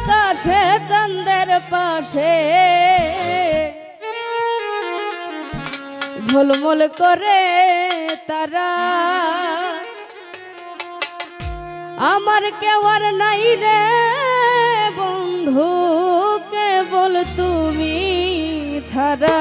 আকাশে চন্দ্রের পাশে। ঝলমল করে তারা। আমার কেউ আর নাই রে বন্ধু, কেবল তুমি ছাড়া।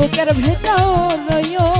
বুকের ভিতর অন্তরে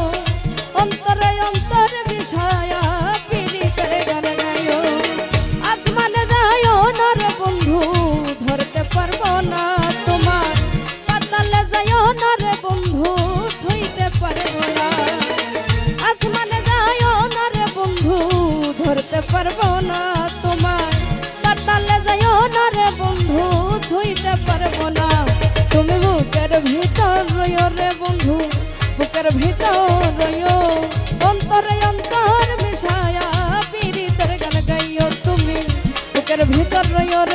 ভিতর রয়